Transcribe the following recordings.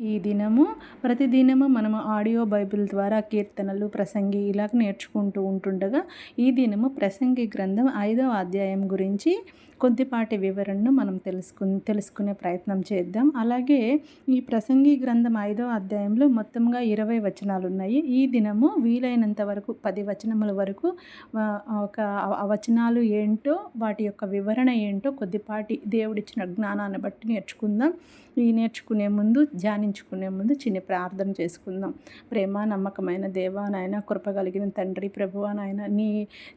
ఈ దినము. ప్రతిదినము మనము ఆడియో బైబిల్ ద్వారా కీర్తనలు ప్రసంగి ఇలాగ నేర్చుకుంటూ ఉంటుండగా ఈ దినము ప్రసంగి గ్రంథం ఐదవ అధ్యాయం గురించి కొద్దిపాటి వివరణను మనం తెలుసుకు తెలుసుకునే ప్రయత్నం చేద్దాం. అలాగే ఈ ప్రసంగి గ్రంథం ఐదో అధ్యాయంలో మొత్తంగా ఇరవై వచనాలు ఉన్నాయి ఈ దినము వీలైనంత వరకు పది వచనముల వరకు ఒక వచనాలు ఏంటో వాటి యొక్క వివరణ ఏంటో కొద్దిపాటి దేవుడిచ్చిన జ్ఞానాన్ని బట్టి నేర్చుకుందాం. ఈ నేర్చుకునే ముందు ధ్యానించుకునే ముందు చిన్న ప్రార్థన చేసుకుందాం. ప్రేమ నమ్మకమైన దేవా నాయన కృప కలిగిన తండ్రి ప్రభువ నాయన నీ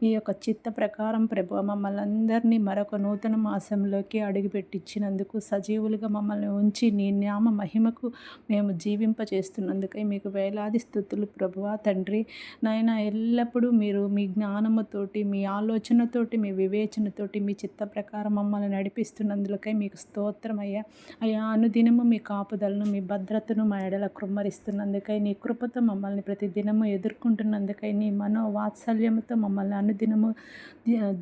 నీ యొక్క చిత్త ప్రకారం ప్రభు మమ్మల్ని అందరినీ మరొకను నూతన మాసంలోకి అడుగుపెట్టించినందుకు సజీవులుగా మమ్మల్ని ఉంచి నీ నామ మహిమకు మేము జీవింప చేస్తున్నందుకై మీకు వేలాది స్థుతులు ప్రభువ తండ్రి. నాయన ఎల్లప్పుడూ మీరు మీ జ్ఞానముతోటి మీ ఆలోచనతోటి మీ వివేచనతోటి మీ చిత్త ప్రకారం మమ్మల్ని నడిపిస్తున్నందుకై మీకు స్తోత్రం అయ్యా. అయ్యా అనుదినము మీ కాపుదలను మీ భద్రతను మా ఎడల కృమ్మరిస్తున్నందుకై నీ కృపతో మమ్మల్ని ప్రతి దినము ఎదుర్కొంటున్నందుకై నీ మనో వాత్సల్యముతో మమ్మల్ని అనుదినము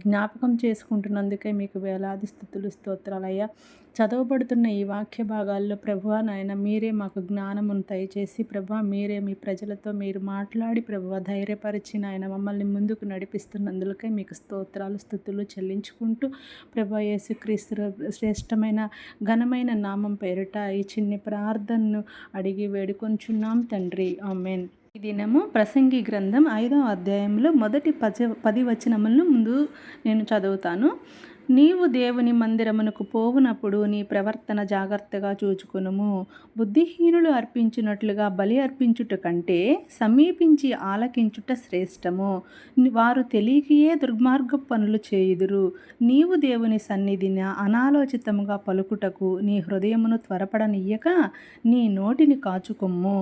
జ్ఞాపకం చేసుకుంటున్నందుకై మీకు వేలాది స్థుతులు స్తోత్రాలయ్యా. చదవబడుతున్న ఈ వాక్య భాగాల్లో ప్రభువ నాయన మీరే మాకు జ్ఞానమును దయచేసి ప్రభు మీరే మీ ప్రజలతో మీరు మాట్లాడి ప్రభువ ధైర్యపరిచి నాయన మమ్మల్ని ముందుకు నడిపిస్తున్నందులకై మీకు స్తోత్రాలు స్థుతులు చెల్లించుకుంటూ ప్రభు యేసుక్రీస్తు శ్రేష్టమైన ఘనమైన నామం పేరిట ఈ చిన్ని ప్రార్థనను అడిగి వేడుకొంచున్నాం తండ్రి. ఆమెన్. ఈ దినము ప్రసంగి గ్రంథం ఐదవ అధ్యాయంలో మొదటి పది పది వచనములను ముందు నేను చదువుతాను. నీవు దేవుని మందిరమునకు పోవునప్పుడు నీ ప్రవర్తన జాగ్రత్తగా చూచుకునుము. బుద్ధిహీనులు అర్పించినట్లుగా బలి అర్పించుట కంటే సమీపించి ఆలకించుట శ్రేష్టము. వారు తెలియకయే దుర్మార్గ పనులు చేయుదురు. నీవు దేవుని సన్నిధిన అనాలోచితముగా పలుకుటకు నీ హృదయమును త్వరపడనియ్యక నీ నోటిని కాచుకొమ్ము.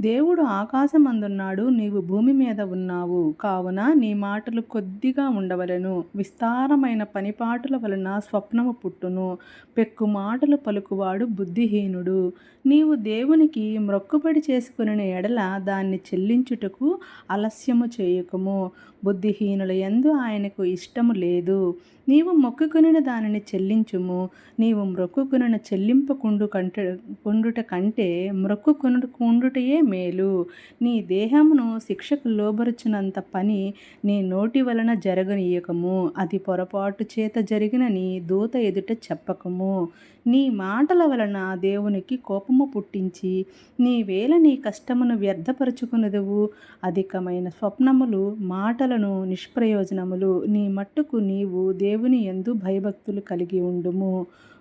దేవుడు ఆకాశమందున్నాడు నీవు భూమి మీద ఉన్నావు. కావున నీ మాటలు కొద్దిగా ఉండవలను. విస్తారమైన పనిపాటుల వలన స్వప్నము పుట్టును. పెక్కు మాటలు పలుకువాడు బుద్ధిహీనుడు. నీవు దేవునికి మ్రొక్కుబడి చేసుకుని ఎడల దాన్ని చెల్లించుటకు ఆలస్యము చేయకము. బుద్ధిహీనుల ఎందు ఆయనకు ఇష్టము లేదు. నీవు మొక్కుకునిన దానిని చెల్లించుము. నీవు మ్రొక్కుకున చెల్లింపకుండు కంట కుండుట కంటే మ్రొక్కుకొనుడు కుండుటయే మేలు. నీ దేహమును శిక్షకు లోబరుచినంత పని నీ నోటి వలన జరగనీయకము. అది పొరపాటు చేత జరిగినని దూత ఎదుట చెప్పకము. నీ మాటల వలన దేవునికి కోపము పుట్టించి నీ వేల నీ కష్టమును వ్యర్థపరచుకునదువు అధికమైన స్వప్నములు మాటలను నిష్ప్రయోజనములు నీ మట్టుకు నీవు దేవుని ఎందు భయభక్తులు కలిగి ఉండుము.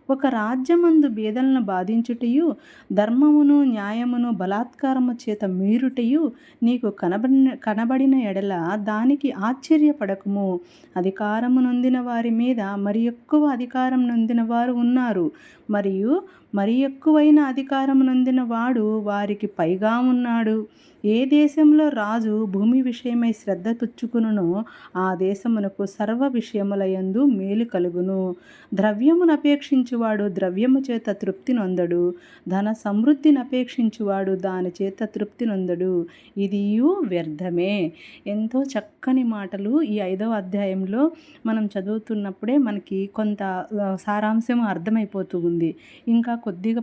ఒక రాజ్యమందు భేదలను బాధించుటయు ధర్మమును న్యాయమును బలాత్కారము చేత మీరుటయు నీకు కనబడిన కనబడిన ఎడల దానికి ఆశ్చర్యపడకము. అధికారము నొందిన వారి మీద మరి ఎక్కువ అధికారం నొందిన వారు ఉన్నారు. మరియు మరి ఎక్కువైన అధికారం నొందిన వాడు వారికి పైగా ఉన్నాడు. ఏ దేశంలో రాజు భూమి విషయమై శ్రద్ధ పుచ్చుకునునో ఆ దేశమునకు సర్వ విషయములయందు మేలు కలుగును. ద్రవ్యమును అపేక్షించువాడు ద్రవ్యము చేత తృప్తి నొందడు. ధన సమృద్ధిని అపేక్షించువాడు దాని చేత తృప్తి నొందడు. ఇది వ్యర్థమే. ఎంతో చక్కని మాటలు ఈ ఐదవ అధ్యాయంలో మనం చదువుతున్నప్పుడే మనకి కొంత సారాంశం అర్థమైపోతూ ఉంది. ఇంకా కొద్దిగా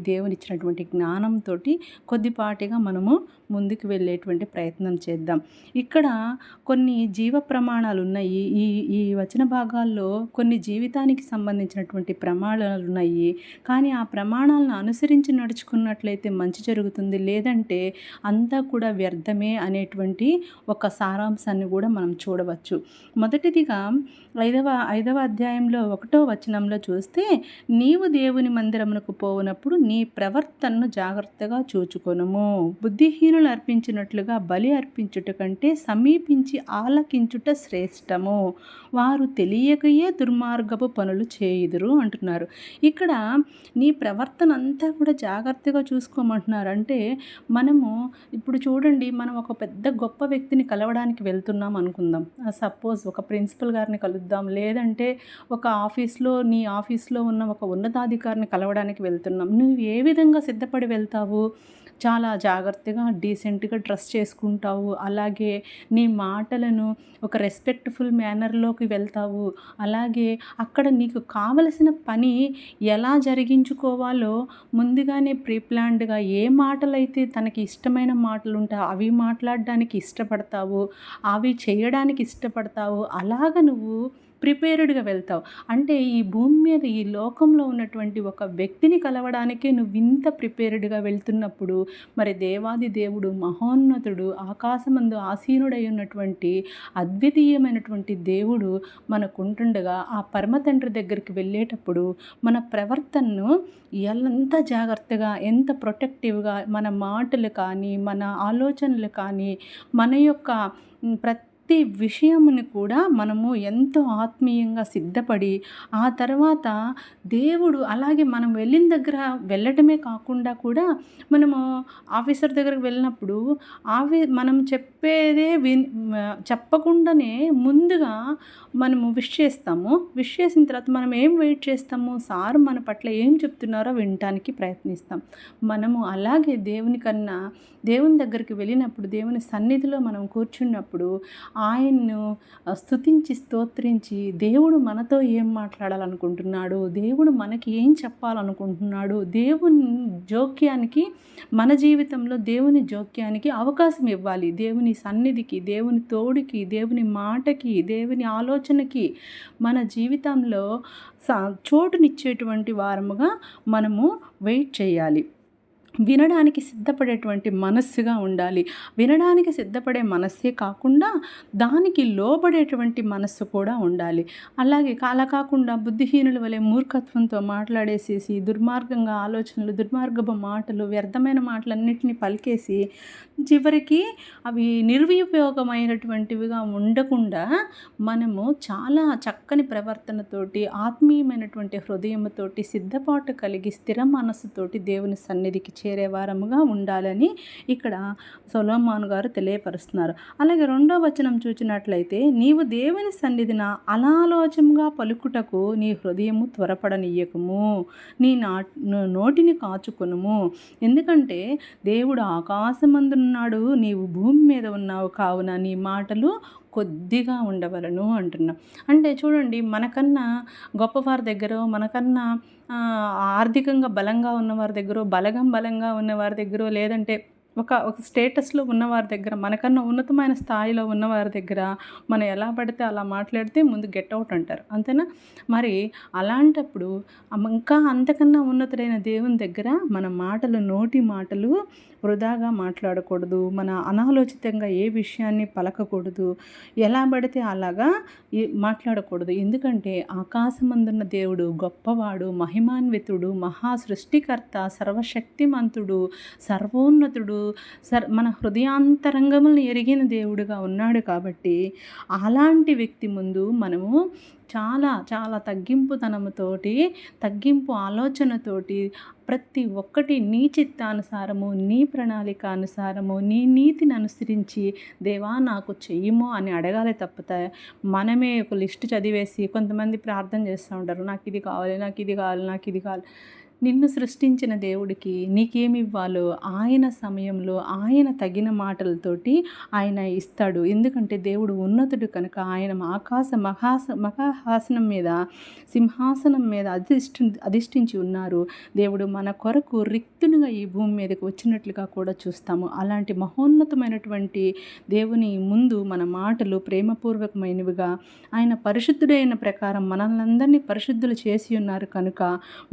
దేవునిచ్చినటువంటి జ్ఞానంతో కొద్దిపాటిగా మనము ముందుకు వెళ్ళేటువంటి ప్రయత్నం చేద్దాం. ఇక్కడ కొన్ని జీవ ప్రమాణాలు ఉన్నాయి. ఈ ఈ వచన భాగాల్లో కొన్ని జీవితానికి సంబంధించినటువంటి ప్రమాణాలు ఉన్నాయి. కానీ ఆ ప్రమాణాలను అనుసరించి నడుచుకున్నట్లయితే మంచి జరుగుతుంది. లేదంటే అంతా కూడా వ్యర్థమే అనేటువంటి ఒక సారాంశాన్ని కూడా మనం చూడవచ్చు. మొదటిదిగా ఐదవ ఐదవ అధ్యాయంలో ఒకటో వచనంలో చూస్తే నీవు దేవుని మందిరమునకు పోవునప్పుడు నీ ప్రవర్తనను జాగ్రత్తగా చూచుకొనుము. బుద్ధిహీనులు అర్పించినట్లుగా బలి అర్పించుట కంటే సమీపించి ఆలకించుట శ్రేష్టము. వారు తెలియకయే దుర్మార్గపు పనులు చేయుదురు అంటున్నారు. ఇక్కడ నీ ప్రవర్తన అంతా కూడా జాగ్రత్తగా చూసుకోమంటున్నారు. అంటే మనము ఇప్పుడు చూడండి మనం ఒక పెద్ద గొప్ప వ్యక్తిని కలవడానికి వెళ్తున్నాం అనుకుందాం. సపోజ్ ఒక ప్రిన్సిపల్ గారిని కలుద్దాం. లేదంటే ఒక ఆఫీస్లో నీ ఆఫీస్లో ఉన్న ఒక ఉన్నతాధికారిని కలవడానికి వెళ్తున్నాం. నువ్వు ఏ విధంగా సిద్ధపడి వెళ్తావు? చాలా జాగ్రత్తగా డీసెంట్గా డ్రెస్ చేసుకుంటావు. అలాగే నీ మాటలను ఒక రెస్పెక్ట్ఫుల్ మేనర్లోకి వెళ్తావు. అలాగే అక్కడ నీకు కావలసిన పని ఎలా జరిగించుకోవాలో ముందుగానే ప్రీప్లాన్డ్గా ఏ మాటలైతే తనకి ఇష్టమైన మాటలు ఉంటాయో అవి మాట్లాడడానికి ఇష్టపడతావు అవి చేయడానికి ఇష్టపడతావు అలాగ నువ్వు ప్రిపేర్డ్గా వెళ్తావు. అంటే ఈ భూమి మీద ఈ లోకంలో ఉన్నటువంటి ఒక వ్యక్తిని కలవడానికే నువ్వు ఇంత ప్రిపేర్డ్గా వెళ్తున్నప్పుడు మరి దేవాది దేవుడు మహోన్నతుడు ఆకాశమందు ఆసీనుడై ఉన్నటువంటి అద్వితీయమైనటువంటి దేవుడు మనకుంటుండగా ఆ పరమతండ్రి దగ్గరికి వెళ్ళేటప్పుడు మన ప్రవర్తనను ఎంత జాగ్రత్తగా ఎంత ప్రొటెక్టివ్గా మన మాటలు కానీ మన ఆలోచనలు కానీ మన యొక్క ప్రతి ప్రతి విషయముని కూడా మనము ఎంతో ఆత్మీయంగా సిద్ధపడి ఆ తర్వాత దేవుడు అలాగే మనం వెళ్ళిన దగ్గర వెళ్ళటమే కాకుండా కూడా మనము ఆఫీసర్ దగ్గరకు వెళ్ళినప్పుడు ఆఫీ మనం చెప్పేదే విన్ చెప్పకుండానే ముందుగా మనము విష్ చేస్తాము. విష్ చేసిన తర్వాత మనం ఏం వెయిట్ చేస్తాము? సార్ మన పట్ల ఏం చెప్తున్నారో వినటానికి ప్రయత్నిస్తాం. మనము అలాగే దేవుని కన్నా దేవుని దగ్గరికి వెళ్ళినప్పుడు దేవుని సన్నిధిలో మనం కూర్చున్నప్పుడు ఆయన్ను స్తుతించి స్తోత్రించి దేవుడు మనతో ఏం మాట్లాడాలనుకుంటున్నాడు? దేవుడు మనకి ఏం చెప్పాలనుకుంటున్నాడు? దేవుని జోక్యానికి మన జీవితంలో దేవుని జోక్యానికి అవకాశం ఇవ్వాలి. దేవుని సన్నిధికి దేవుని తోడికి దేవుని మాటకి దేవుని ఆలోచనకి మన జీవితంలో చోటునిచ్చేటువంటి వారముగా మనము వెయిట్ చేయాలి. వినడానికి సిద్ధపడేటువంటి మనస్సుగా ఉండాలి. వినడానికి సిద్ధపడే మనస్సే కాకుండా దానికి లోబడేటువంటి మనస్సు కూడా ఉండాలి. అలాగే అలా కాకుండా బుద్ధిహీనుల వలె మూర్ఖత్వంతో మాట్లాడేసేసి దుర్మార్గంగా ఆలోచనలు దుర్మార్గపు మాటలు వ్యర్థమైన మాటలన్నింటినీ పలికేసి చివరికి అవి నిర్విపయోగమైనటువంటివిగా ఉండకుండా మనము చాలా చక్కని ప్రవర్తనతోటి ఆత్మీయమైనటువంటి హృదయంతోటి సిద్ధపాటు కలిగి స్థిర మనస్సుతోటి దేవుని సన్నిధికి చేరే వారముగా ఉండాలని ఇక్కడ సొలోమాన్ గారు తెలియపరుస్తున్నారు. అలాగే రెండో వచనం చూచినట్లయితే నీవు దేవుని సన్నిధిన అనాలోచంగా పలుకుటకు నీ హృదయము త్వరపడనీయకము. నీ నా నోటిని కాచుకొనుము. ఎందుకంటే దేవుడు ఆకాశమందున్నాడు నీవు భూమి మీద ఉన్నావు. కావున నీ మాటలు కొద్దిగా ఉండవలను అంటున్నాం. అంటే చూడండి మనకన్నా గొప్పవారి దగ్గర మనకన్నా ఆర్థికంగా బలంగా ఉన్నవారి దగ్గర బలగం బలంగా ఉన్నవారి దగ్గర లేదంటే ఒక ఒక స్టేటస్లో ఉన్నవారి దగ్గర మనకన్నా ఉన్నతమైన స్థాయిలో ఉన్నవారి దగ్గర మనం ఎలా పడితే అలా మాట్లాడితే ముందు గెట్ అవుట్ అంటారు. అంతేనా? మరి అలాంటప్పుడు ఇంకా అంతకన్నా ఉన్నతుడైన దేవుని దగ్గర మన మాటలు నోటి మాటలు వృధాగా మాట్లాడకూడదు మన అనాలోచితంగా ఏ విషయాన్ని పలకకూడదు ఎలా పడితే అలాగా మాట్లాడకూడదు. ఎందుకంటే ఆకాశమందున్న దేవుడు గొప్పవాడు మహిమాన్వితుడు మహా సృష్టికర్త సర్వశక్తిమంతుడు సర్వోన్నతుడు సర్ మన హృదయాంతరంగములను ఎరిగిన దేవుడుగా ఉన్నాడు కాబట్టి అలాంటి వ్యక్తి ముందు మనము చాలా చాలా తగ్గింపుతనముతోటి తగ్గింపు ఆలోచనతోటి ప్రతి ఒక్కటి నీ చిత్తానుసారము నీ ప్రణాళిక అనుసారము నీ నీతిని అనుసరించి దేవా నాకు చెయ్యము అని అడగాలి తప్పుతాయి మనమే ఒక లిస్ట్ చదివేసి కొంతమంది ప్రార్థన చేస్తూ ఉంటారు. నాకు ఇది కావాలి నాకు ఇది కావాలి నాకు ఇది కావాలి. నిన్ను సృష్టించిన దేవుడికి నీకేమి ఇవ్వాలో ఆయన సమయంలో ఆయన తగిన మాటలతోటి ఆయన ఇస్తాడు. ఎందుకంటే దేవుడు ఉన్నతుడు కనుక ఆయన ఆకాశ మహాస మహాహాసనం మీద సింహాసనం మీద అధిష్ఠి అధిష్ఠించి ఉన్నారు. దేవుడు మన కొరకు రిక్తునిగా ఈ భూమి మీదకి వచ్చినట్లుగా కూడా చూస్తాము. అలాంటి మహోన్నతమైనటువంటి దేవుని ముందు మన మాటలు ప్రేమపూర్వకమైనవిగా ఆయన పరిశుద్ధుడైన ప్రకారం మనల్ని పరిశుద్ధులు చేసి ఉన్నారు కనుక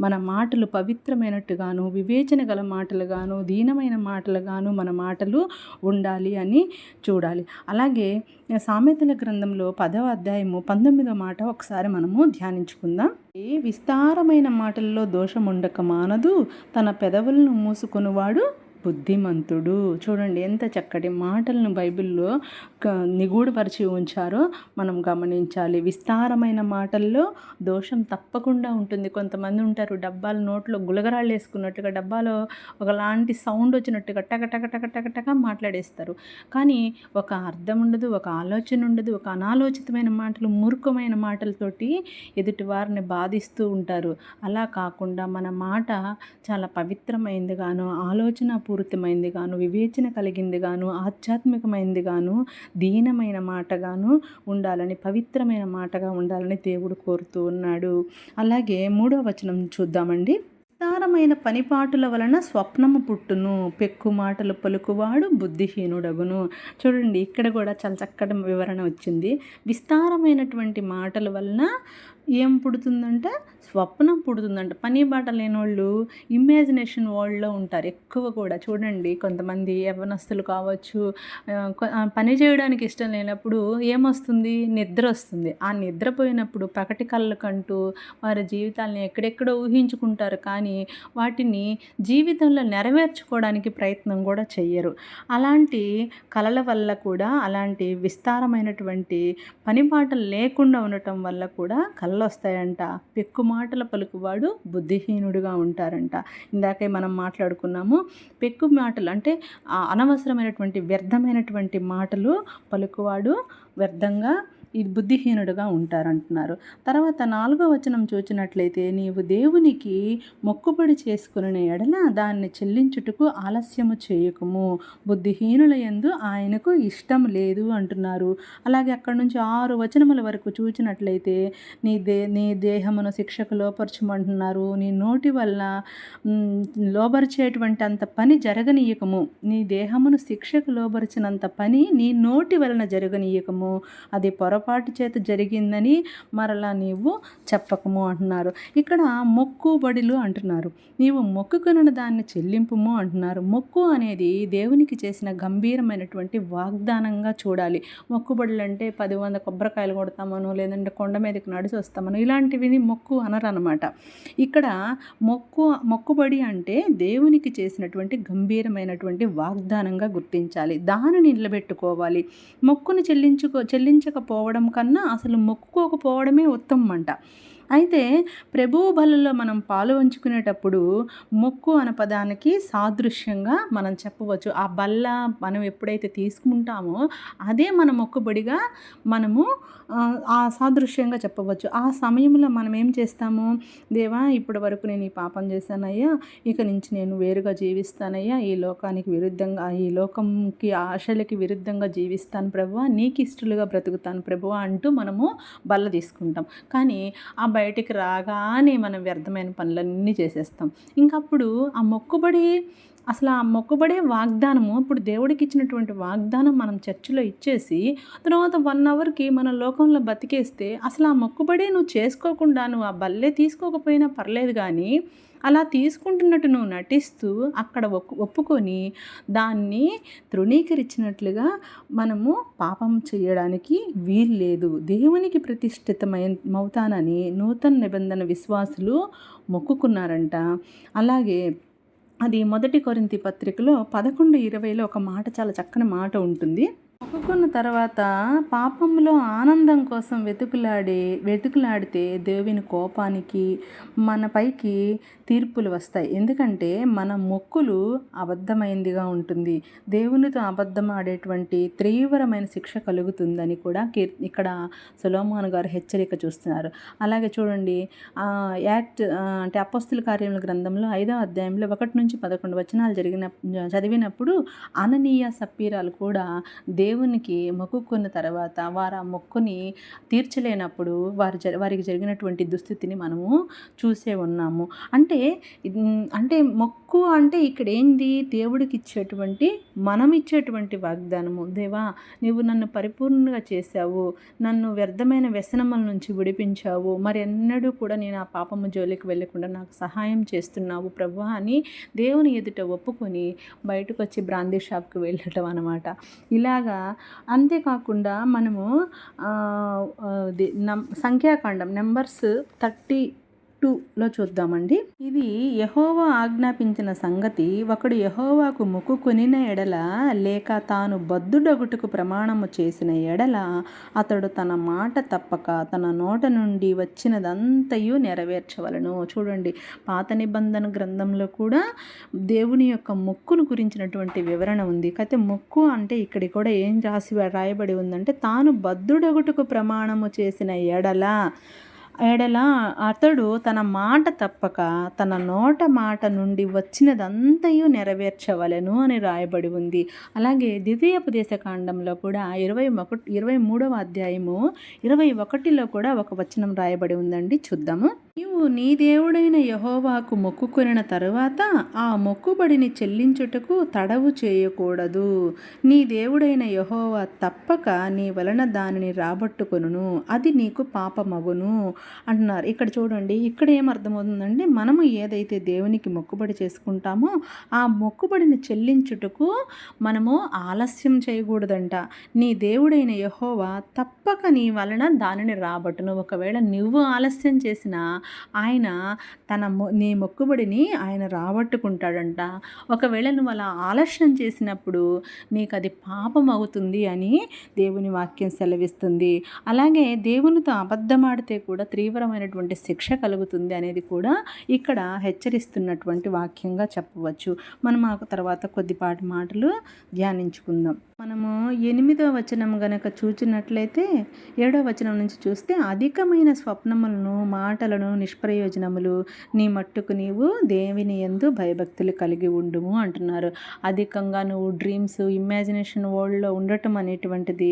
మన మాటలు పవిత్రమైనట్టుగాను వివేచన గల మాటలుగాను దీనమైన మాటలుగాను మన మాటలు ఉండాలి అని చూడాలి. అలాగే సామెతల గ్రంథంలో పదవ అధ్యాయము పంతొమ్మిదో మాట ఒకసారి మనము ధ్యానించుకుందాం. ఏ విస్తారమైన మాటల్లో దోషం ఉండక మానదు తన పెదవులను మూసుకునివాడు బుద్ధిమంతుడు. చూడండి ఎంత చక్కటి మాటలను బైబిల్లో నిగూఢపరిచి ఉంచారో మనం గమనించాలి. విస్తారమైన మాటల్లో దోషం తప్పకుండా ఉంటుంది. కొంతమంది ఉంటారు డబ్బాలు నోట్లో గులగరాళ్ళు వేసుకున్నట్టుగా డబ్బాలో ఒకలాంటి సౌండ్ వచ్చినట్టుగా టక టక టక టక టక మాట్లాడేస్తారు. కానీ ఒక అర్థం ఉండదు ఒక ఆలోచన ఉండదు ఒక అనాలోచితమైన మాటలు మూర్ఖమైన మాటలతోటి ఎదుటి వారిని బాధిస్తూ ఉంటారు. అలా కాకుండా మన మాట చాలా పవిత్రమైందిగాను ఆలోచన వివేకపూరితమైంది గాను వివేచన కలిగింది గాను ఆధ్యాత్మికమైంది గాను దీనమైన మాటగాను ఉండాలని పవిత్రమైన మాటగా ఉండాలని దేవుడు కోరుతూ ఉన్నాడు. అలాగే మూడో వచనం చూద్దామండి. విస్తారమైన పనిపాటుల వలన స్వప్నము పుట్టును పెక్కు మాటలు పలుకువాడు బుద్ధిహీనుడగును. చూడండి ఇక్కడ కూడా చాలా చక్కటి వివరణ వచ్చింది. విస్తారమైనటువంటి మాటల వలన ఏం పుడుతుందంటే స్వప్నం పుడుతుందంట. పని బాట లేని వాళ్ళు ఇమాజినేషన్ వరల్డ్లో ఉంటారు ఎక్కువ కూడా. చూడండి కొంతమంది యవనస్తులు కావచ్చు పని చేయడానికి ఇష్టం లేనప్పుడు ఏమొస్తుంది? నిద్ర వస్తుంది. ఆ నిద్రపోయినప్పుడు పకటి కళ్ళకంటూ వారి జీవితాలని ఎక్కడెక్కడో ఊహించుకుంటారు కానీ వాటిని జీవితంలో నెరవేర్చుకోవడానికి ప్రయత్నం కూడా చెయ్యరు. అలాంటి కళల వల్ల కూడా అలాంటి విస్తారమైనటువంటి పని బాటలు లేకుండా ఉండటం వల్ల కూడా కళ వస్తాయంట పెక్కు మాటల పలుకువాడు బుద్ధిహీనుడుగా ఉంటారంట. ఇందాకే మనం మాట్లాడుకున్నాము పెక్కు మాటలు అంటే అనవసరమైనటువంటి వ్యర్థమైనటువంటి మాటలు పలుకువాడు వ్యర్థంగా బుద్ధిహీనుడుగా ఉంటారంటున్నారు. తర్వాత నాలుగో వచనం చూచినట్లయితే నీవు దేవునికి మొక్కుబడి చేసుకుని ఎడల దాన్ని చెల్లించుటకు ఆలస్యము చేయకము. బుద్ధిహీనుల ఎందు ఆయనకు ఇష్టం లేదు అంటున్నారు. అలాగే అక్కడ నుంచి ఆరు వచనముల వరకు చూచినట్లయితే నీ దే నీ దేహమును శిక్షకు లోపరచమంటున్నారు. నీ నోటి వల్ల లోబరిచేటువంటి అంత పని జరగనీయకము. నీ దేహమును శిక్షకు లోబరిచినంత పని నీ నోటి వలన జరగనీయకము. అది పొర పొరపాటు చేత జరిగిందని మరలా నీవు చెప్పకము అంటున్నారు. ఇక్కడ మొక్కుబడిలు అంటున్నారు. నీవు మొక్కుకున్న దాన్ని చెల్లింపుము అంటున్నారు. మొక్కు అనేది దేవునికి చేసిన గంభీరమైనటువంటి వాగ్దానంగా చూడాలి. మొక్కుబడులు అంటే పది వంద కొబ్బరికాయలు కొడతామను లేదంటే కొండ మీదకి నడిచి వస్తామను ఇలాంటివిని మొక్కు అనరు అనమాట ఇక్కడ మొక్కు మొక్కుబడి అంటే దేవునికి చేసినటువంటి గంభీరమైనటువంటి వాగ్దానంగా గుర్తించాలి. దానిని నిలబెట్టుకోవాలి. మొక్కును చెల్లించుకో చెల్లించకపోవడం మొక్కుకోవడం కన్నా అసలు మొక్కుకోకపోవడమే ఉత్తమం అంట అయితే ప్రభువు బలలో మనం పాలు వంచుకునేటప్పుడు మొక్కు అనే పదానికి సాదృశ్యంగా మనం చెప్పవచ్చు. ఆ బల్ల మనం ఎప్పుడైతే తీసుకుంటామో అదే మన మొక్కుబడిగా మనము ఆ సాదృశ్యంగా చెప్పవచ్చు. ఆ సమయంలో మనం ఏం చేస్తాము? దేవా ఇప్పటి వరకు నేను ఈ పాపం చేశానయ్యా. ఇక నుంచి నేను వేరుగా జీవిస్తానయ్యా. ఈ లోకానికి విరుద్ధంగా ఈ లోకంకి ఆశలకి విరుద్ధంగా జీవిస్తాను ప్రభువ. నీకు ఇష్టలుగా బ్రతుకుతాను ప్రభువ అంటూ మనము బల్ల తీసుకుంటాం. కానీ ఆ బయటికి రాగానే మనం వ్యర్థమైన పనులన్నీ చేసేస్తాం. ఇంకప్పుడు ఆ మొక్కుబడి అసలు ఆ మొక్కుబడే వాగ్దానము ఇప్పుడు దేవుడికి ఇచ్చినటువంటి వాగ్దానం మనం చర్చిలో ఇచ్చేసి తర్వాత వన్ అవర్కి మన లోకంలో బతికేస్తే అసలు ఆ మొక్కుబడే నువ్వు చేసుకోకుండా నువ్వు ఆ బల్లే తీసుకోకపోయినా పర్లేదు కానీ అలా తీసుకుంటున్నట్టు నువ్వు నటిస్తూ అక్కడ ఒప్పుకొని దాన్ని తృణీకరించినట్లుగా మనము పాపం చేయడానికి వీల్లేదు. దేవునికి ప్రతిష్ఠితమవుతానని నూతన నిబంధన విశ్వాసులు మొక్కుకున్నారంట. అలాగే అది మొదటి కొరింతి పత్రికలో పదకొండు ఇరవైలో ఒక మాట చాలా చక్కని మాట ఉంటుంది. ఒప్పుకున్న తర్వాత పాపంలో ఆనందం కోసం వెతుకులాడే వెతుకులాడితే దేవుని కోపానికి మన పైకి తీర్పులు వస్తాయి. ఎందుకంటే మన మొక్కులు అబద్ధమైందిగా ఉంటుంది. దేవునితో అబద్ధం ఆడేటువంటి తీవ్రమైన శిక్ష కలుగుతుందని కూడా ఇక్కడ సులోమాన్ గారు హెచ్చరిక చూస్తున్నారు. అలాగే చూడండి యాక్ట్ అంటే అపస్తుల కార్యముల గ్రంథంలో ఐదో అధ్యాయంలో ఒకటి నుంచి పదకొండు వచనాలు జరిగిన చదివినప్పుడు అననీయ సప్పీరాలు కూడా దేవు దేవునికి మొక్కుకున్న తర్వాత వారు ఆ మొక్కుని తీర్చలేనప్పుడు వారు వారికి జరిగినటువంటి దుస్థితిని మనము చూసే ఉన్నాము. అంటే అంటే మొక్కు అంటే ఇక్కడ ఏంది దేవుడికి ఇచ్చేటువంటి మనం ఇచ్చేటువంటి వాగ్దానము. దేవా నీవు నన్ను పరిపూర్ణంగా చేశావు. నన్ను వ్యర్థమైన వ్యసనముల నుంచి విడిపించావు. మరి ఎన్నడూ కూడా నేను ఆ పాపము జోలికి వెళ్ళకుండా నాకు సహాయం చేస్తున్నావు ప్రభు అని దేవుని ఎదుట ఒప్పుకొని బయటకు వచ్చి బ్రాందీ షాప్కి వెళ్ళటం అనమాట ఇలాగా అంతేకాకుండా మనము సంఖ్యాకాండం నెంబర్స్ థర్టీ టూలో చూద్దామండి. ఇది యహోవా ఆజ్ఞాపించిన సంగతి. ఒకడు యహోవాకు మొక్కుకొనిన ఎడల లేక తాను బద్దుడగుటుకు ప్రమాణము చేసిన ఎడల అతడు తన మాట తప్పక తన నోట నుండి వచ్చినదంతయు నెరవేర్చవలను. చూడండి పాత నిబంధన గ్రంథంలో కూడా దేవుని యొక్క మొక్కును గురించినటువంటి వివరణ ఉంది. అయితే మొక్కు అంటే ఇక్కడ కూడా ఏం రాసి రాయబడి ఉందంటే తాను బద్దుడగుటుకు ప్రమాణము చేసిన ఎడల ఎడల అతడు తన మాట తప్పక తన నోట మాట నుండి వచ్చినదంతయు నెరవేర్చవలెను అని రాయబడి ఉంది. అలాగే ద్వితీయోపదేశ కాండంలో కూడా ఇరవై ఒకటి ఇరవై మూడవ అధ్యాయము ఇరవై ఒకటిలో కూడా ఒక వచనం రాయబడి ఉందండి. చూద్దాము. నీవు నీ దేవుడైన యహోవాకు మొక్కుకొనిన తరువాత ఆ మొక్కుబడిని చెల్లించుటకు తడవు చేయకూడదు. నీ దేవుడైన యహోవా తప్పక నీ వలన దానిని రాబట్టుకొనును. అది నీకు పాపమగును. అంటున్నారు. ఇక్కడ చూడండి ఇక్కడ ఏమర్థమవుతుందంటే మనము ఏదైతే దేవునికి మొక్కుబడి చేసుకుంటామో ఆ మొక్కుబడిని చెల్లించుటకు మనము ఆలస్యం చేయకూడదంట. నీ దేవుడైన యహోవా తప్పక నీ వలన దానిని రాబట్టును. ఒకవేళ నువ్వు ఆలస్యం చేసినా ఆయన తన నీ మొక్కుబడిని ఆయన రాబట్టుకుంటాడంట. ఒకవేళ నువ్వు అలా ఆలస్యం చేసినప్పుడు నీకు అది పాపం అవుతుంది అని దేవుని వాక్యం సెలవిస్తుంది. అలాగే దేవునితో అబద్ధమాడితే కూడా తీవ్రమైనటువంటి శిక్ష కలుగుతుంది అనేది కూడా ఇక్కడ హెచ్చరిస్తున్నటువంటి వాక్యంగా చెప్పవచ్చు. మనం ఆ తర్వాత కొద్దిపాటి మాటలు ధ్యానించుకుందాం. మనము ఎనిమిదో వచనం గనక చూచినట్లయితే ఏడో వచనం నుంచి చూస్తే అధికమైన స్వప్నములను మాటలను నిష్ప్రయోజనములు నీ మట్టుకు నీవు దేవిని ఎందు భయభక్తులు కలిగి ఉండుము అంటున్నారు. అధికంగా నువ్వు డ్రీమ్స్ ఇమాజినేషన్ వరల్డ్లో ఉండటం అనేటువంటిది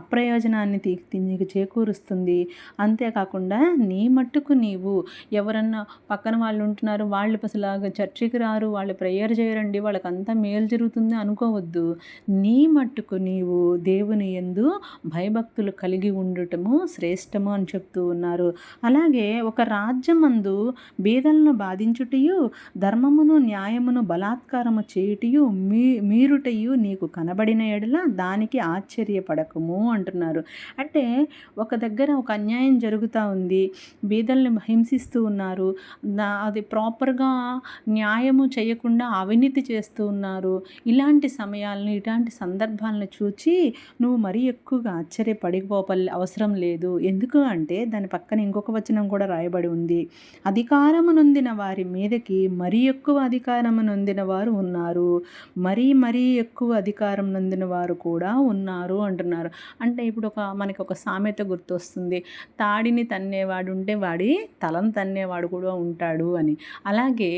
అప్రయోజనాన్ని నీకు చేకూరుస్తుంది. అంతేకాకుండా నీ మట్టుకు నీవు. ఎవరన్నా పక్కన వాళ్ళు ఉంటున్నారు వాళ్ళు అసలు చర్చికి రారు వాళ్ళు ప్రేయర్ చేయరండి వాళ్ళకంతా మేలు జరుగుతుంది అనుకోవద్దు. నీ మట్టుకు నీవు దేవుని ఎందు భయభక్తులు కలిగి ఉండటము శ్రేష్టము అని చెప్తూ ఉన్నారు. అలాగే ఒక రాజ్యమందు బీదలను బాధించుటయు ధర్మమును న్యాయమును బలాత్కారము చేయుటయు మీ మీరుటయు నీకు కనబడిన ఎడల దానికి ఆశ్చర్యపడకము అంటున్నారు. అంటే ఒక దగ్గర ఒక అన్యాయం జరుగుతూ ఉంది. బీదల్ని హింసిస్తూ ఉన్నారు. అది ప్రాపర్గా న్యాయము చేయకుండా అవినీతి చేస్తూ ఉన్నారు. ఇలాంటి సమయాలను ఇలాంటి సందర్భాలను చూచి నువ్వు మరీ ఎక్కువగా ఆశ్చర్యపడిపోపల్లి అవసరం లేదు. ఎందుకు అంటే దాని పక్కన ఇంకొక వచనం కూడా రాయబడి ఉంది. అధికారము నొందిన వారి మీదకి మరీ ఎక్కువ అధికారము నొందిన వారు ఉన్నారు. మరీ మరీ ఎక్కువ అధికారం నొందిన వారు కూడా ఉన్నారు అంటున్నారు. అంటే ఇప్పుడు ఒక మనకి ఒక సామెత గుర్తొస్తుంది. తాడిని తన్నేవాడు ఉంటే వాడి తలను తన్నేవాడు కూడా ఉంటాడు అని. అలాగే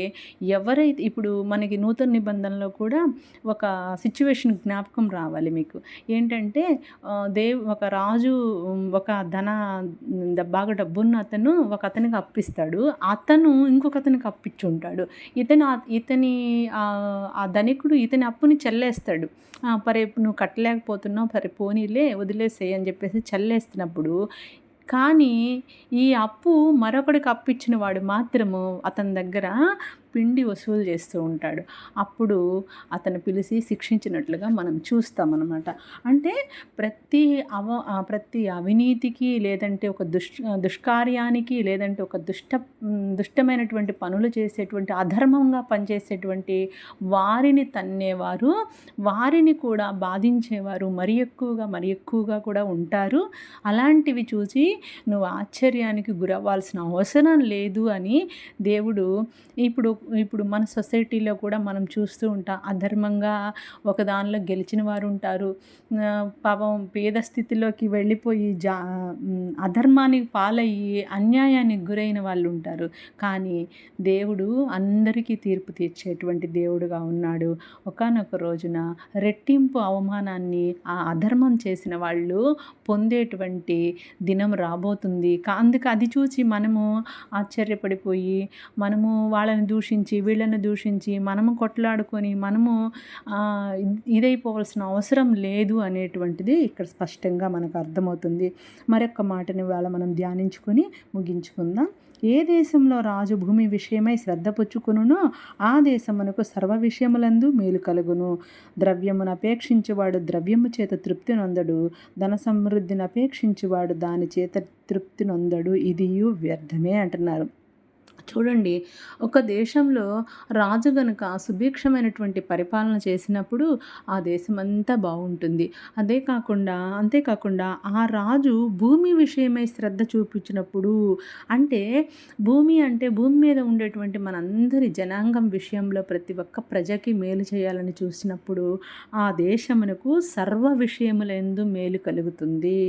ఎవరైతే ఇప్పుడు మనకి నూతన నిబంధనలో కూడా ఒక సిచ్యువేషన్ జ్ఞాపకం రావాలి మీకు. ఏంటంటే దేవ్ ఒక రాజు ఒక ధన బాగా డబ్బున్న అతను ఒక అతనికి అప్పిస్తాడు. అతను ఇంకొక అతనికి అప్పిచ్చి ఉంటాడు ఇతను ఇతని ఆ ధనికుడు ఇతని అప్పుని చెల్లేస్తాడు. పరే నువ్వు కట్టలేకపోతున్నావు పరే పోనీలే వదిలేసేయి అని చెప్పేసి చల్లేస్తున్నప్పుడు కానీ ఈ అప్పు మరొకడికి అప్పిచ్చిన వాడు మాత్రము అతని దగ్గర పిండి వసూలు చేస్తూ ఉంటాడు. అప్పుడు అతను పిలిచి శిక్షించినట్లుగా మనం చూస్తామన్నమాట. అంటే ప్రతి అవ ప్రతి అవినీతికి లేదంటే ఒక దుష్ దుష్కార్యానికి లేదంటే ఒక దుష్ట దుష్టమైనటువంటి పనులు చేసేటువంటి అధర్మంగా పనిచేసేటువంటి వారిని తన్నేవారు. వారిని కూడా బాధించేవారు మరి ఎక్కువగా మరి ఎక్కువగా కూడా ఉంటారు. అలాంటివి చూసి నువ్వు ఆశ్చర్యానికి గురవ్వాల్సిన అవసరం లేదు అని దేవుడు ఇప్పుడు ఇప్పుడు మన సొసైటీలో కూడా మనం చూస్తూ ఉంటాం అధర్మంగా ఒక దానిలో గెలిచిన వారు ఉంటారు. పాపం పేద స్థితిలోకి వెళ్ళిపోయి జా అధర్మానికి పాలయ్యి అన్యాయానికి గురైన వాళ్ళు ఉంటారు. కానీ దేవుడు అందరికీ తీర్పు తీర్చేటువంటి దేవుడుగా ఉన్నాడు. ఒకనొక రోజున రెట్టింపు అవమానాన్ని ఆ అధర్మం చేసిన వాళ్ళు పొందేటువంటి దినం రాబోతుంది. అందుకు అది చూసి మనము ఆశ్చర్యపడిపోయి మనము వాళ్ళని దూషి దూషించి వీళ్ళని దూషించి మనము కొట్లాడుకొని మనము ఇదైపోవాల్సిన అవసరం లేదు అనేటువంటిది ఇక్కడ స్పష్టంగా మనకు అర్థమవుతుంది. మరొక మాటని వాళ్ళ మనం ధ్యానించుకొని ముగించుకుందాం. ఏ దేశంలో రాజు భూమి విషయమై శ్రద్ధ పుచ్చుకునునో ఆ దేశమునకు సర్వ విషయములందు మేలు కలుగును. ద్రవ్యమును అపేక్షించువాడు ద్రవ్యము చేత తృప్తి నొందడు. ధన సమృద్ధిని అపేక్షించువాడు దాని చేత తృప్తి నొందడు. ఇదియు వ్యర్థమే అంటున్నారు. చూడండి ఒక దేశంలో రాజు గనుక సుభిక్షమైనటువంటి పరిపాలన చేసినప్పుడు ఆ దేశం అంతా బాగుంటుంది. అదే కాకుండా అంతేకాకుండా ఆ రాజు భూమి విషయమై శ్రద్ధ చూపించినప్పుడు అంటే భూమి అంటే భూమి మీద ఉండేటువంటి మనందరి జనాంగం విషయంలో ప్రతి ఒక్క ప్రజకి మేలు చేయాలని చూసినప్పుడు ఆ దేశమునకు సర్వ విషయములందు మేలు కలుగుతుంది.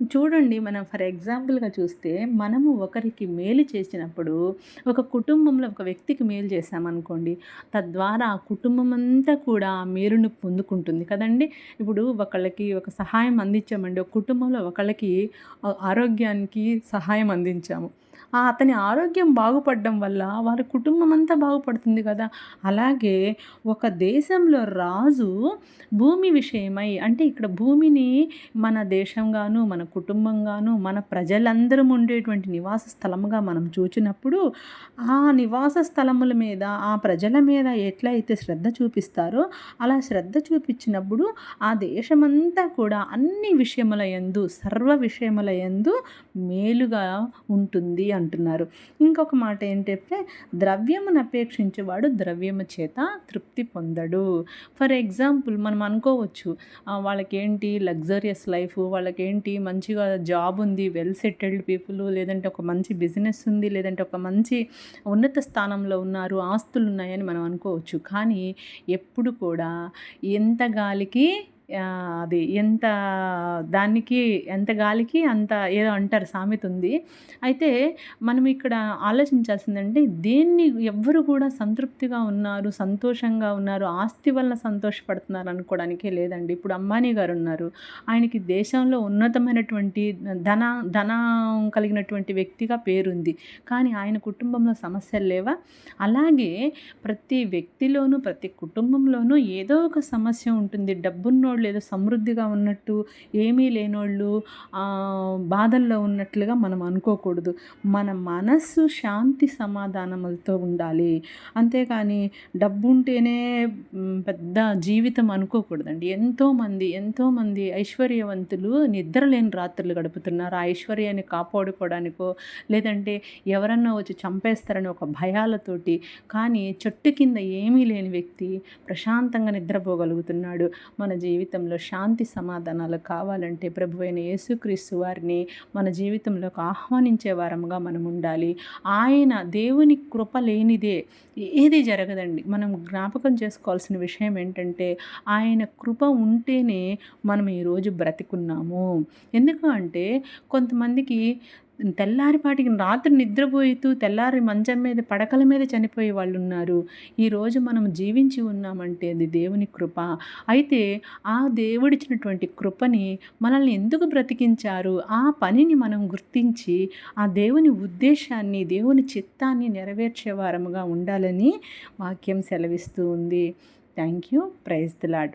చూడండి మనం ఫర్ ఎగ్జాంపుల్గా చూస్తే మనము ఒకరికి మేలు చేసినప్పుడు ఒక కుటుంబంలో ఒక వ్యక్తికి మేలు చేసామనుకోండి తద్వారా ఆ కుటుంబం అంతా కూడా ఆ మేలును పొందుకుంటుంది కదండి. ఇప్పుడు ఒకళ్ళకి ఒక సహాయం అందించామండి ఒక కుటుంబంలో ఒకళ్ళకి ఆరోగ్యానికి సహాయం అందించాము. అతని ఆరోగ్యం బాగుపడడం వల్ల వారి కుటుంబం అంతా బాగుపడుతుంది కదా. అలాగే ఒక దేశంలో రాజు భూమి విషయమై అంటే ఇక్కడ భూమిని మన దేశంగాను మన కుటుంబంగాను మన ప్రజలందరం ఉండేటువంటి నివాస స్థలముగా మనం చూచినప్పుడు ఆ నివాస స్థలముల మీద ఆ ప్రజల మీద ఎట్లయితే శ్రద్ధ చూపిస్తారో అలా శ్రద్ధ చూపించినప్పుడు ఆ దేశమంతా కూడా అన్ని విషయముల ఎందు సర్వ విషయముల ఎందు మేలుగా ఉంటుంది అంటున్నారు. ఇంకొక మాట ఏంటంటే ద్రవ్యమును అపేక్షించేవాడు ద్రవ్యము చేత తృప్తి పొందడు. ఫర్ ఎగ్జాంపుల్ మనం అనుకోవచ్చు వాళ్ళకేంటి లగ్జరియస్ లైఫ్ వాళ్ళకేంటి మంచిగా జాబ్ ఉంది వెల్ సెటిల్డ్ పీపుల్ లేదంటే ఒక మంచి బిజినెస్ ఉంది లేదంటే ఒక మంచి ఉన్నత స్థానంలో ఉన్నారు ఆస్తులు ఉన్నాయని మనం అనుకోవచ్చు. కానీ ఎప్పుడు కూడా ఎంత గాలికి అది ఎంత దానికి ఎంత గాలికి అంత ఏదో అంటారు సామెత ఉంది. అయితే మనం ఇక్కడ ఆలోచించాల్సిందంటే దేన్ని ఎవ్వరు కూడా సంతృప్తిగా ఉన్నారు సంతోషంగా ఉన్నారు ఆస్తి వల్ల సంతోషపడుతున్నారు అనుకోవడానికే లేదండి. ఇప్పుడు అంబానీ గారు ఉన్నారు. ఆయనకి దేశంలో ఉన్నతమైనటువంటి ధన ధనం కలిగినటువంటి వ్యక్తిగా పేరుంది. కానీ ఆయన కుటుంబంలో సమస్యలు లేవా? అలాగే ప్రతి వ్యక్తిలోనూ ప్రతి కుటుంబంలోనూ ఏదో ఒక సమస్య ఉంటుంది. డబ్బున్నోడు ఉన్నోళ్ళు ఏదో సమృద్ధిగా ఉన్నట్టు ఏమీ లేనోళ్ళు బాధల్లో ఉన్నట్లుగా మనం అనుకోకూడదు. మన మనస్సు శాంతి సమాధానములతో ఉండాలి. అంతేకాని డబ్బు ఉంటేనే పెద్ద జీవితం అనుకోకూడదండి. ఎంతోమంది ఎంతోమంది ఐశ్వర్యవంతులు నిద్ర లేని రాత్రులు గడుపుతున్నారు. ఆ ఐశ్వర్యాన్ని కాపాడుకోవడానికో లేదంటే ఎవరన్నా వచ్చి చంపేస్తారని ఒక భయాలతోటి కానీ చెట్టు కింద ఏమీ లేని వ్యక్తి ప్రశాంతంగా నిద్రపోగలుగుతున్నాడు. మన జీవితం జీవితంలో శాంతి సమాధానాలు కావాలంటే ప్రభు అయిన యేసుక్రీస్తు వారిని మన జీవితంలోకి ఆహ్వానించే వారముగా మనం ఉండాలి. ఆయన దేవుని కృప లేనిదే ఏది జరగదండి. మనం జ్ఞాపకం చేసుకోవాల్సిన విషయం ఏంటంటే ఆయన కృప ఉంటేనే మనం ఈరోజు బ్రతికున్నాము. ఎందుకు అంటే కొంతమందికి తెల్లారిపాటికి రాత్రి నిద్రపోయితూ తెల్లారి మంచం మీద పడకల మీద చనిపోయే వాళ్ళు ఉన్నారు ఈరోజు మనం జీవించి ఉన్నామంటే అది దేవుని కృప. అయితే ఆ దేవుడిచ్చినటువంటి కృపని మనల్ని ఎందుకు బ్రతికించారు? ఆ పనిని మనం గుర్తించి ఆ దేవుని ఉద్దేశాన్ని దేవుని చిత్తాన్ని నెరవేర్చే వారముగా ఉండాలని వాక్యం సెలవిస్తూ ఉంది. Thank you. Praise the Lord